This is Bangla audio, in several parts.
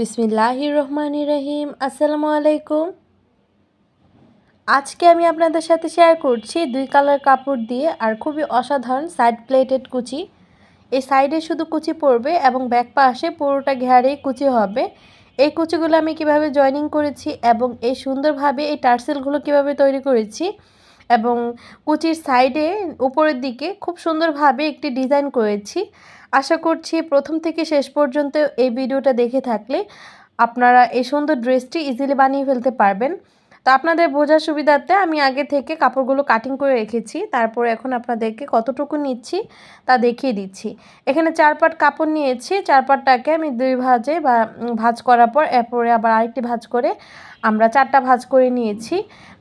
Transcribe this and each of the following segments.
বিসমিল্লাহির রহমান রহিম আসসালামু আলাইকুম। আজকে আমি আপনাদের সাথে শেয়ার করছি দুই কালার কাপড় দিয়ে আর খুবই অসাধারণ সাইড প্লেটেড কুচি। এই সাইডে শুধু কুচি পড়বে এবং ব্যাক পাশে পুরোটা ঘেরারেই কুচি হবে। এই কুচিগুলো আমি কীভাবে জয়েনিং করেছি এবং এই সুন্দরভাবে এই টার্সেলগুলো কীভাবে তৈরি করেছি এবং কুচির সাইডে উপরের দিকে খুব সুন্দরভাবে একটি ডিজাইন করেছি। আশা করছি প্রথম থেকে শেষ পর্যন্ত এই ভিডিওটা দেখে থাকলে আপনারা এই সুন্দর ড্রেসটি ইজিলি বানিয়ে ফেলতে পারবেন। তো আপনাদের বোঝার সুবিধার্থে আমি আগে থেকে কাপড়গুলো কাটিং করে রেখেছি, তারপর এখন আপনাদেরকে কতটুকু নিচ্ছি তা দেখিয়ে দিচ্ছি। এখানে চার পাট কাপড় নিয়েছি, চার পাটটাকে আমি দুই ভাজে বা ভাজ করার পর এরপরে আবার আরেকটি ভাজ করে আমরা চারটা ভাজ করে নিয়েছি।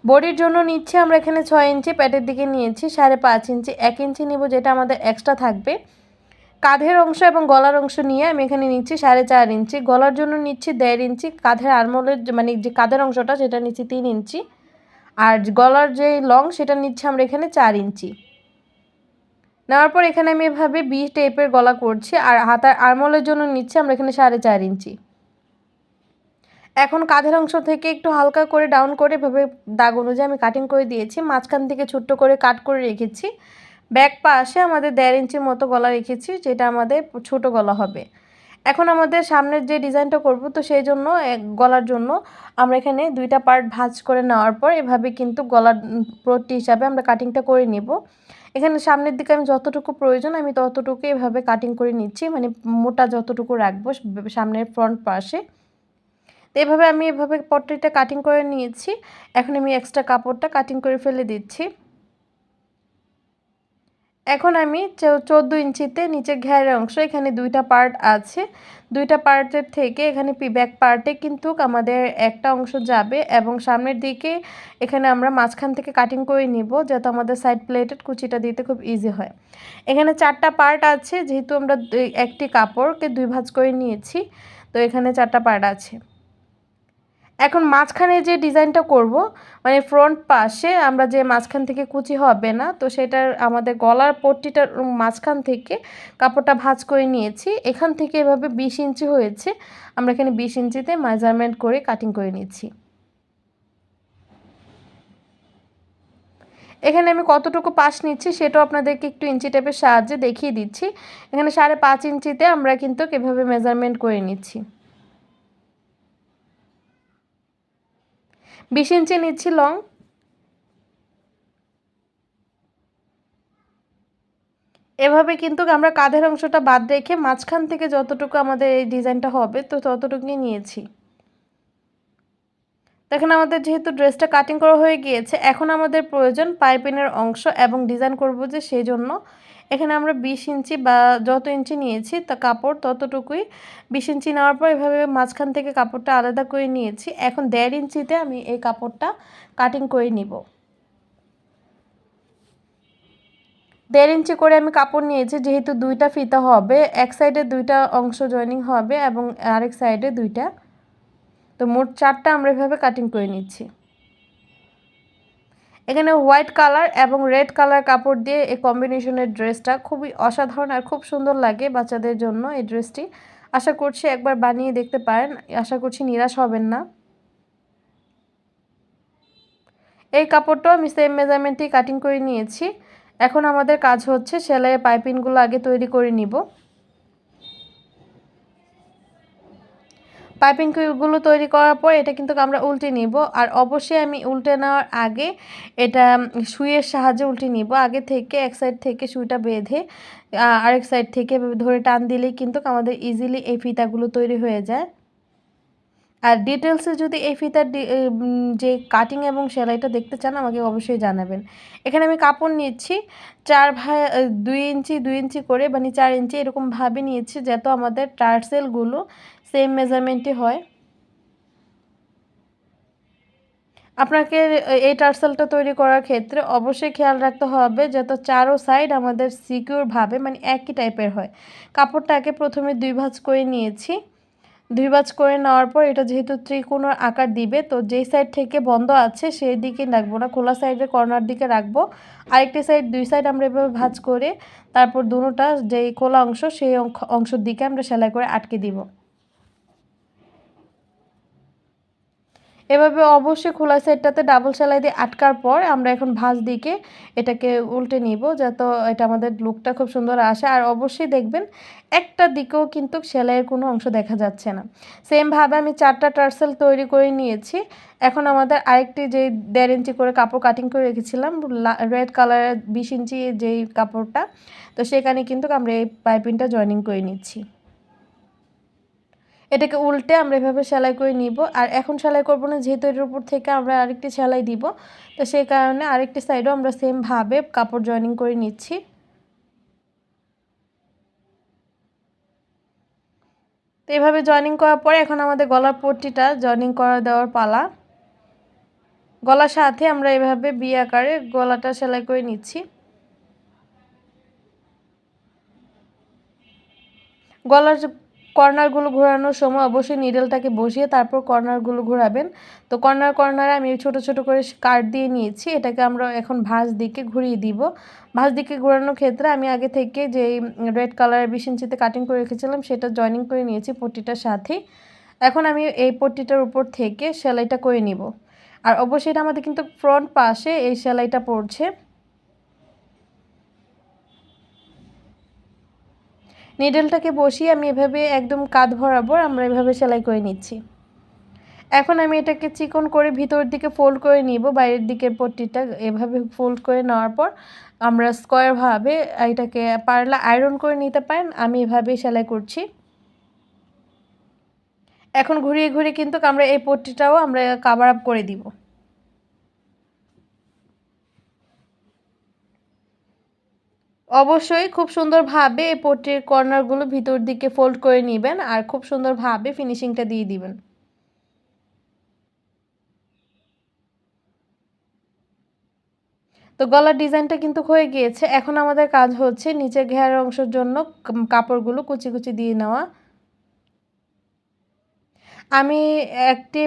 বডির জন্য নিচ্ছি আমরা এখানে ছয় ইঞ্চি, প্যাটের দিকে নিয়েছি সাড়ে পাঁচ ইঞ্চি, এক ইঞ্চি নিব যেটা আমাদের এক্সট্রা থাকবে। কাঁধের অংশ এবং গলার অংশ নিয়ে আমি এখানে নিচ্ছি সাড়ে চার ইঞ্চি। গলার জন্য নিচ্ছি দেড় ইঞ্চি, কাঁধের আরমোলের মানে যে কাঁধের অংশটা সেটা নিচ্ছি তিন ইঞ্চি। আর গলার যে লং সেটা নিচ্ছি আমরা এখানে চার ইঞ্চি। নেওয়ার পর এখানে আমি এভাবে বি টাইপের গলা করছি আর হাতার আরমোলের জন্য নিচ্ছি আমরা এখানে সাড়ে চার ইঞ্চি। এখন কাঁধের অংশ থেকে একটু হালকা করে ডাউন করে এভাবে দাগ অনুযায়ী আমি কাটিং করে দিয়েছি। মাঝখান থেকে ছোট্ট করে কাট করে রেখেছি। ব্যাক পাশে আমাদের দেড় ইঞ্চির মতো গলা রেখেছি, যেটা আমাদের ছোট গলা হবে। এখন আমাদের সামনের যে ডিজাইনটা করব, তো সেই জন্য গলার জন্য আমরা এখানে দুইটা পার্ট ভাজ করে নেওয়ার পর, এভাবে কিন্তু গলার প্রতি হিসাবে আমরা কাটিংটা করে নিব। এখানে সামনের দিকে আমি যতটুকু প্রয়োজন, আমি ততটুকু এভাবে কাটিং করে নিচ্ছি মানে মোটা যতটুকু রাখব সামনের ফ্রন্ট পাশে। তো এভাবে আমি এভাবে পট্টিটা কাটিং করে নিয়েছি। এখন আমি এক্সট্রা কাপড়টা কাটিং করে ফেলে দিচ্ছি। এখন আমি চোদ্দ ইঞ্চিতে নিচে ঘেরের অংশ, এখানে দুইটা পার্ট আছে। দুইটা পার্টের থেকে এখানে ব্যাক পার্টে কিন্তু আমাদের একটা অংশ যাবে এবং সামনের দিকে এখানে আমরা মাঝখান থেকে কাটিং করে নিব যাতে আমাদের সাইড প্লেটেড কুচিটা দিতে খুব ইজি হয়। এখানে চারটা পার্ট আছে, যেহেতু আমরা একটি কাপড়কে দুই ভাঁজ করে নিয়েছি, তো এখানে চারটা পার্ট আছে। এখন মাঝখানে যে ডিজাইনটা করব মানে ফ্রন্ট পাশে আমরা যে মাঝখান থেকে কুচি হবে না, তো সেটার আমাদের গলার পট্টিটার মাঝখান থেকে কাপড়টা ভাঁজ করে নিয়েছি। এখান থেকে এভাবে বিশ ইঞ্চি হয়েছে, আমরা এখানে বিশ ইঞ্চিতে মেজারমেন্ট করে কাটিং করে নিচ্ছি। এখানে আমি কতটুকু পাশ নিচ্ছি সেটাও আপনাদেরকে একটু ইঞ্চি টেপের সাহায্যে দেখিয়ে দিচ্ছি। এখানে সাড়ে পাঁচ ইঞ্চিতে আমরা কিন্তু এভাবে মেজারমেন্ট করে নিচ্ছি। বিশ ইঞ্চি নিচ্ছি লং এভাবে কিন্তু আমরা কাঁধের অংশটা বাদ রেখে মাঝখান থেকে যতটুকু আমাদের এই ডিজাইনটা হবে, তো ততটুকুই নিয়েছি। দেখেন আমাদের যেহেতু ড্রেসটা কাটিং করা হয়ে গিয়েছে, এখন আমাদের প্রয়োজন পাইপিনের অংশ এবং ডিজাইন করব যে সেই জন্য এখানে আমরা বিশ ইঞ্চি বা যত ইঞ্চি নিয়েছি তা কাপড় ততটুকুই। বিশ ইঞ্চি নেওয়ার পর এভাবে মাঝখান থেকে কাপড়টা আলাদা করে নিয়েছি। এখন দেড় ইঞ্চিতে আমি এই কাপড়টা কাটিং করে নিব। দেড় ইঞ্চি করে আমি কাপড় নিয়েছি, যেহেতু দুইটা ফিতা হবে, এক সাইডে দুইটা অংশ জয়েনিং হবে এবং আরেক সাইডে দুইটা। তো মোট চারটা আমরা এভাবে কাটিং করে নিচ্ছি। এখানে হোয়াইট কালার এবং রেড কালার কাপড় দিয়ে এই কম্বিনেশনের ড্রেসটা খুবই অসাধারণ আর খুব সুন্দর লাগে বাচ্চাদের জন্য এই ড্রেসটি। আশা করছি একবার বানিয়ে দেখতে পারেন। আশা করছি নিরাশ হবেন না। এই কাপড়টাও আমি সেম মেজারমেন্টেই কাটিং করে নিয়েছি। এখন আমাদের কাজ হচ্ছে সেলাইয়ের পাইপিংগুলো আগে তৈরি করে নিব। পাইপিংগুলো তৈরি করার পর এটা কিন্তু আমরা উল্টে নিব। আর অবশ্যই আমি উল্টে নেওয়ার আগে এটা সুইয়ের সাহায্যে উল্টে নিব। আগে থেকে এক সাইড থেকে সুইটা বেঁধে আরেক সাইড থেকে ধরে টান দিলেই কিন্তু আমাদের ইজিলি এই ফিতাগুলো তৈরি হয়ে যায়। আর ডিটেলসে যদি এই ফিতার যে কাটিং এবং সেলাইটা দেখতে চান, আমাকে অবশ্যই জানাবেন। এখানে আমি কাপড় নিচ্ছি চার ভাই দুই ইঞ্চি দুই ইঞ্চি করে মানে চার ইঞ্চি এরকমভাবে নিয়েছি, যাতে আমাদের টার্সেলগুলো সেম মেজারমেন্টই হয়। আপনাকে এই টার্সেলটা তৈরি করার ক্ষেত্রে অবশ্যই খেয়াল রাখতে হবে, যাতে চারো সাইড আমাদের সিকিউরভাবে মানে একই টাইপের হয়। কাপড়টাকে প্রথমে দুই ভাঁজ করে নিয়েছি। দুই বাজ করে নেওয়ার পর এটা যেহেতু ত্রিকোণর আকার দিবে, তো যেই সাইড থেকে বন্ধ আছে সেই দিকে রাখব না, খোলা সাইডের কর্নার দিকে রাখব। আরেকটি সাইড দুই সাইড আমরা এভাবে ভাজ করে তারপর দুটোটা যেই খোলা অংশ সেই অংশের দিকে আমরা সেলাই করে আটকে দিব। এভাবে অবশ্যই খোলা সাইডটাতে ডাবল সেলাই দিয়ে আটকার পর আমরা এখন ভাঁজ দিকে এটাকে উল্টে নিব যাতে এটা আমাদের লুকটা খুব সুন্দর আসে। আর অবশ্যই দেখবেন একটা দিকেও কিন্তু সেলাইয়ের কোনো অংশ দেখা যাচ্ছে না। সেমভাবে আমি চারটা টার্সেল তৈরি করে নিয়েছি। এখন আমাদের আরেকটি যে দেড় ইঞ্চি করে কাপড় কাটিং করে রেখেছিলাম রেড কালারের বিশ ইঞ্চি যেই কাপড়টা, তো সেখানে কিন্তু আমরা এই পাইপিংটা জয়েনিং করে নিচ্ছি। এটাকে উল্টে আমরা এভাবে সেলাই করে নিব। আর এখন সেলাই করব না, যেহেতু এটার উপর থেকে আমরা আরেকটি সেলাই দিব। তো সেই কারণে আরেকটি সাইডও আমরা সেমভাবে কাপড় জয়েনিং করে নিচ্ছি। তো এভাবে জয়েনিং করার পরে এখন আমাদের গলার পট্টিটা জয়েনিং করা দেওয়ার পালা। গলার সাথে আমরা এভাবে বি আকারে গলাটা সেলাই করে নিচ্ছি। গলার কর্নারগুলো ঘোরানোর সময় অবশ্যই নিডেলটাকে বসিয়ে তারপর কর্নারগুলো ঘোরাবেন। তো কর্নার, কর্নারে আমি ছোট ছোট করে কাট দিয়ে নিয়েছি। এটাকে আমরা এখন ভাঁজ দিকে ঘুরিয়ে দিব। ভাঁজ দিকে ঘোরানোর ক্ষেত্রে আমি আগে থেকে যে রেড কালারের বিশ ইঞ্চিতে কাটিং করে রেখেছিলাম, সেটা জয়েনিং করে নিয়েছি পট্টিটার সাথে। এখন আমি এই পট্টিটার উপর থেকে সেলাইটা করে নিব। আর অবশ্যই এটা আমাদের কিন্তু ফ্রন্ট পাশে এই সেলাইটা পড়ছে। নিডেলটাকে বসিয়ে আমি এভাবে একদম কাঁধ বরাবর আমরা এভাবে সেলাই করে নিচ্ছি। এখন আমি এটাকে চিকন করে ভিতর দিকে ফোল্ড করে নিব, বাইরের দিকের পট্টিটা এভাবে ফোল্ড করে নেওয়ার পর আমরা স্কোয়ারভাবে এটাকে পারলে আয়রন করে নিতে পারেন, আমি এভাবে সেলাই করছি। এখন ঘুরিয়ে ঘুরিয়ে কিন্তু আমরা এই পট্টিটাও আমরা কাভার আপ করে দিব। অবশ্যই খুব সুন্দরভাবে এই পট্টির কর্নারগুলো ভিতর দিকে ফোল্ড করে নেবেন আর খুব সুন্দরভাবে ফিনিশিংটা দিয়ে দিবেন। তো গলার ডিজাইনটা কিন্তু হয়ে গিয়েছে। এখন আমাদের কাজ হচ্ছে নিচের ঘেয়ার অংশের জন্য কাপড়গুলো কুচি কুচি দিয়ে নেওয়া। আমি একটি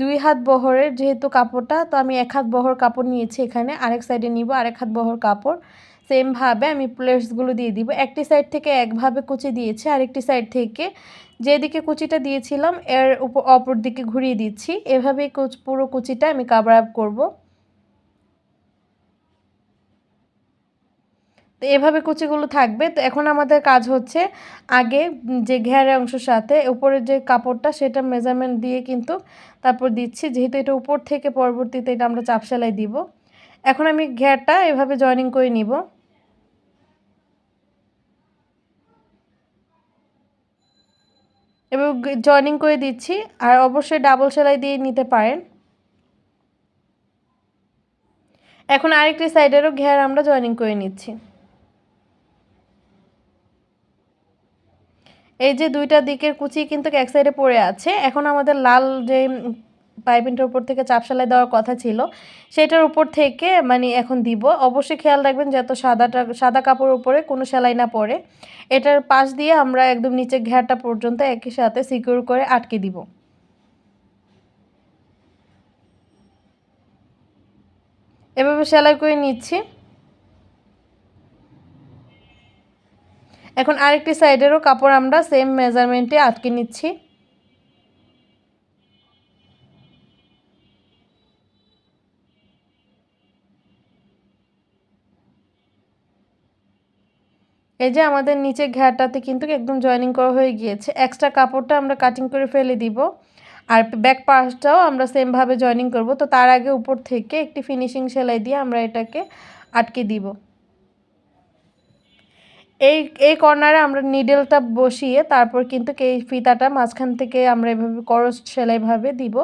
দুই হাত বহরের যেহেতু কাপড়টা, তো আমি এক হাত বহর কাপড় নিয়েছি এখানে। আরেক সাইডে নিব, আরেক হাত বহর কাপড়। সেমভাবে আমি প্লেটসগুলো দিয়ে দিব। একটি সাইড থেকে একভাবে কুচি দিয়েছি, আরেকটি সাইড থেকে যেদিকে কুচিটা দিয়েছিলাম, এর উপর অপর দিকে ঘুরিয়ে দিচ্ছি। এভাবে পুরো কুচিটা আমি কাভার আপ করব। তো এভাবে কুচিগুলো থাকবে। তো এখন আমাদের কাজ হচ্ছে আগে যে ঘেয়ারের অংশের সাথে উপরের যে কাপড়টা, সেটা মেজারমেন্ট দিয়ে কিন্তু তারপর দিচ্ছি। যেহেতু এটা উপর থেকে পরবর্তীতে এটা আমরা চাপ সেলাই দিব। এখন আমি ঘেয়ারটা এভাবে জয়েনিং করে নিব। এবং জয়েনিং করে দিচ্ছি, আর অবশ্যই ডাবল সেলাই দিয়ে নিতে পারেন। এখন আরেকটি সাইডেরও ঘের আমরা জয়েনিং করে নিচ্ছি। এই যে দুইটা দিকের কুচি কিন্তু এক সাইডে পড়ে আছে। এখন আমাদের লাল যে পাইপিংটার উপর থেকে চাপ সেলাই দেওয়ার কথা ছিল, সেটার উপর থেকে মানে এখন দিব। অবশ্যই খেয়াল রাখবেন যত সাদাটা, সাদা কাপড়ের উপরে কোনো সেলাই না পড়ে এটার পাশ দিয়ে আমরা একদম নিচে ঘেরটা পর্যন্ত একই সাথে সিকিউর করে আটকে দিব। এভাবে সেলাই করে নিচ্ছি। এখন আরেকটি সাইডেরও কাপড় আমরা সেম মেজারমেন্টে আটকে নিচ্ছি। এই যে আমাদের নিচে ঘেরটাতে কিন্তু একদম জয়েনিং করা হয়ে গিয়েছে। এক্সট্রা কাপড়টা আমরা কাটিং করে ফেলে দিব। আর ব্যাক পাশটাও আমরা সেমভাবে জয়েনিং করব। তো তার আগে উপর থেকে একটি ফিনিশিং সেলাই দিয়ে আমরা এটাকে আটকে দিব। এই এই কর্নারে আমরা নিডেলটা বসিয়ে তারপর কিন্তু এই ফিতাটা মাঝখান থেকে আমরা এভাবে করস সেলাইভাবে দিব।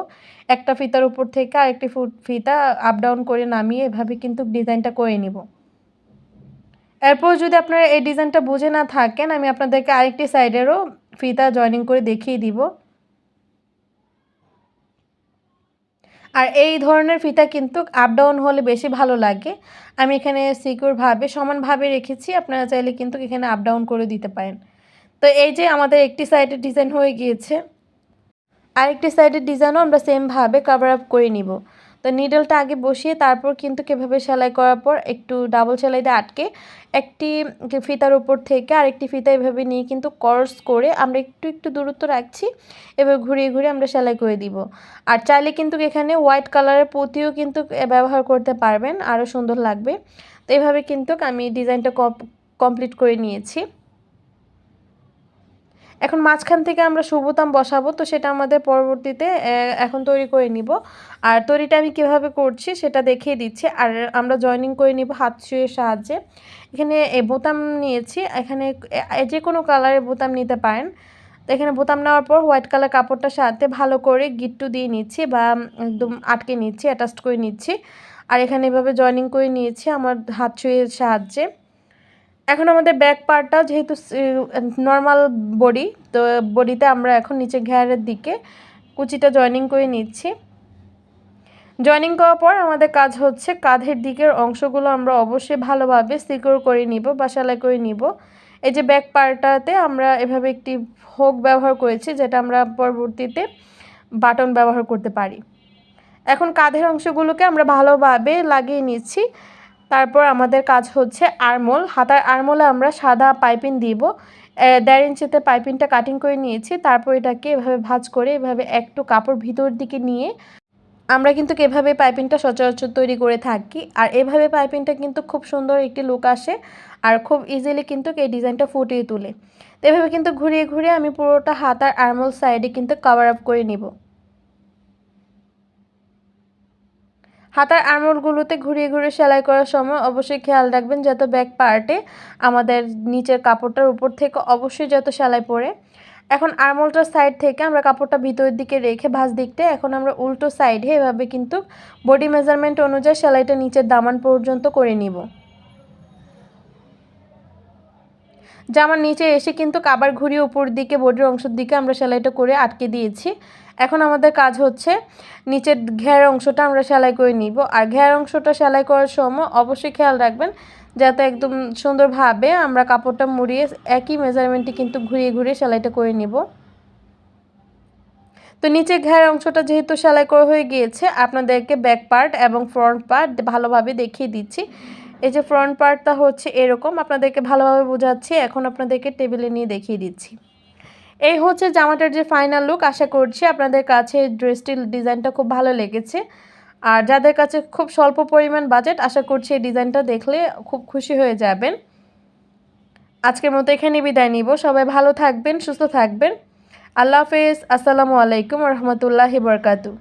একটা ফিতার উপর থেকে আরেকটি ফুট ফিতা আপ ডাউন করে নামিয়ে এভাবে কিন্তু ডিজাইনটা করে নিব। এরপর যদি আপনারা এই ডিজাইনটা বুঝে না থাকেন, আমি আপনাদেরকে আরেকটি সাইডেরও ফিতা জয়েনিং করে দেখিয়ে দিব। আর এই ধরনের ফিতা কিন্তু আপ ডাউন হলে বেশি ভালো লাগে। আমি এখানে সিকিউরভাবে সমানভাবে রেখেছি, আপনারা চাইলে কিন্তু এখানে আপ ডাউন করে দিতে পারেন। তো এই যে আমাদের একটি সাইডের ডিজাইন হয়ে গিয়েছে, আরেকটি সাইডের ডিজাইনও আমরা সেমভাবে কাভার আপ করে নিব। তো নিডলটা আগে বসিয়ে তারপর কিন্তু কীভাবে সেলাই করার পর একটু ডাবল সেলাই দিয়ে আটকে একটি ফিতার উপর থেকে আরেকটি ফিতা এভাবে নিয়ে কিন্তু করস করে আমরা একটু একটু দূরত্ব রাখছি এবার ঘুরিয়ে ঘুরিয়ে আমরা সেলাই করে দিব। আর চাইলে কিন্তু এখানে হোয়াইট কালারের পুঁতিও কিন্তু ব্যবহার করতে পারবেন, আরও সুন্দর লাগবে। তো এভাবে কিন্তু আমি ডিজাইনটা কমপ্লিট করে নিয়েছি। এখন মাঝখান থেকে আমরা সুবোতাম বসাবো, তো সেটা আমাদের পরবর্তীতে এখন তৈরি করে নিব। আর তৈরিটা আমি কীভাবে করছি সেটা দেখিয়ে দিচ্ছি। আর আমরা জয়নিং করে নিব হাত শুয়ের সাহায্যে। এখানে বোতাম নিয়েছি, এখানে যে কোনো কালারের বোতাম নিতে পারেন। তো এখানে বোতাম নেওয়ার পর হোয়াইট কালার কাপড়টার সাথে ভালো করে গিট্টু দিয়ে নিচ্ছি বা একদম আটকে নিচ্ছি অ্যাটাচ করে নিচ্ছি। আর এখানে এভাবে জয়নিং করে নিয়েছি আমার হাত ছুঁয়ের সাহায্যে। এখন আমাদের ব্যাক পার্টটা যেহেতু নর্মাল বডি তো বডিতে আমরা এখন নিচে ঘেয়ারের দিকে কুচিটা জয়নিং করে নিচ্ছি। জয়নিং করার পর আমাদের কাজ হচ্ছে কাঁধের দিকের অংশগুলো আমরা অবশ্যই ভালোভাবে সিকিউর করে নিব বা সেলাই করে নিব। এই যে ব্যাক পার্টটাতে আমরা এভাবে একটি হোক ব্যবহার করেছি, যেটা আমরা পরবর্তীতে বাটন ব্যবহার করতে পারি। এখন কাঁধের অংশগুলোকে আমরা ভালোভাবে লাগিয়ে নিচ্ছি। তারপর আমাদের কাজ হচ্ছে আরমোল। হাতার আরমোলে আমরা সাদা পাইপিং দিব। দেড় ইঞ্চিতে পাইপিংটা কাটিং করে নিয়েছি। তারপর এটাকে এভাবে ভাজ করে এভাবে একটু কাপড় ভিতর দিকে নিয়ে আমরা কিন্তু এভাবে পাইপিংটা সচরাচর তৈরি করে থাকি। আর এভাবে পাইপিংটা কিন্তু খুব সুন্দর একটি লুক আসে আর খুব ইজিলি কিন্তু এই ডিজাইনটা ফুটিয়ে তুলে। এভাবে কিন্তু ঘুরিয়ে ঘুরিয়ে আমি পুরোটা হাতার আরমোল সাইডে কিন্তু কভার আপ করে নিব। হাতার আঙুলগুলোতে ঘুরিয়ে ঘুরিয়ে সেলাই করার সময় অবশ্যই খেয়াল রাখবেন যত ব্যাক পার্টে আমাদের নিচের কাপড়টার উপর থেকে অবশ্যই যত সেলাই পড়ে এখন আরমোলটার সাইড থেকে আমরা কাপড়টা ভিতরের দিকে রেখে ভাঁজ দিকটা, এখন আমরা উল্টো সাইডে এভাবে কিন্তু বডি মেজারমেন্ট অনুযায়ী সেলাইটা নিচের দামান পর্যন্ত করে নিব। জামার নিচে এসে কিন্তু কাবার ঘুরিয়ে উপর দিকে, বডির অংশের দিকে আমরা সেলাইটা করে আটকে দিয়েছি। এখন আমাদের কাজ হচ্ছে নিচের ঘের অংশটা আমরা সেলাই করে নিব। আর ঘের অংশটা সেলাই করার সময় অবশ্যই খেয়াল রাখবেন যাতে একদম সুন্দরভাবে আমরা কাপড়টা মুড়িয়ে একই মেজারমেন্টে কিন্তু ঘুরিয়ে ঘুরিয়ে সেলাইটা করে নিব। তো নিচে ঘের অংশটা যেহেতু সেলাই করা হয়ে গিয়েছে, আপনাদেরকে ব্যাক পার্ট এবং ফ্রন্ট পার্ট ভালোভাবে দেখিয়ে দিচ্ছি। এই যে ফ্রন্ট পার্টটা হচ্ছে এরকম, আপনাদেরকে ভালোভাবে বোঝাচ্ছি, এখন আপনাদেরকে টেবিলে নিয়ে দেখিয়ে দিচ্ছি। এই হচ্ছে জামাটার যে ফাইনাল লুক আশা করছি আপনাদের কাছে ড্রেসটির ডিজাইনটা খুব ভালো লেগেছে। আর যাদের কাছে খুব স্বল্প পরিমাণ বাজেট আশা করছি এই ডিজাইনটা দেখলে খুব খুশি হয়ে যাবেন। আজকের মতো এখানে বিদায় নিব। সবাই ভালো থাকবেন, সুস্থ থাকবেন। আল্লাহ হাফেজ। আসসালামু আলাইকুম রহমতুল্লাহি বরকাতু